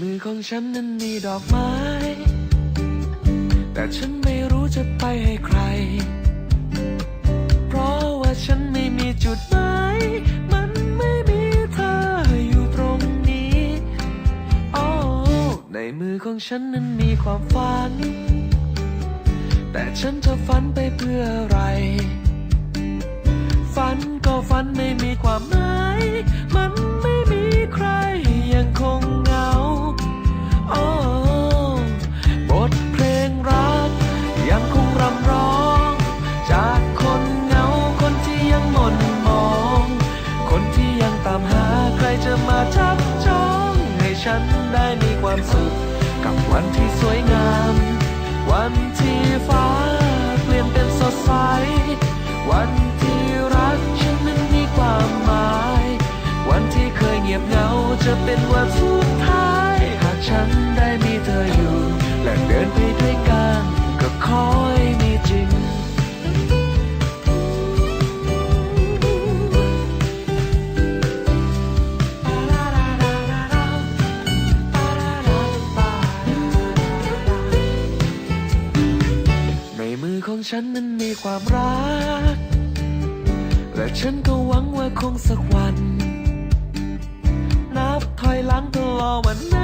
มือของฉันนั้นมีดอกไม้ แต่ฉันไม่รู้จะไปให้ใคร เพราะว่าฉันไม่มีจุดหมายมันไม่มีเธออยู่ตรงนี้โอ้ในมือของฉันนั้นมีความฝัน แต่ฉันจะฝันไปเพื่ออะไร ฉันได้มีความสุข กับวันที่สวยงาม วันที่ฟ้าเปลี่ยนเป็นสดใส วันที่รักฉันนั้นมีความหมาย วันที่เคยเงียบเหงาจะเป็นวันสุดท้าย หากฉันได้มีเธออยู่ และเดินไปด้วยกัน ของฉันนั้นมีความรัก และฉันก็หวังว่าคงสักวัน นับถอยหลังตลอดวันไหน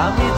Dame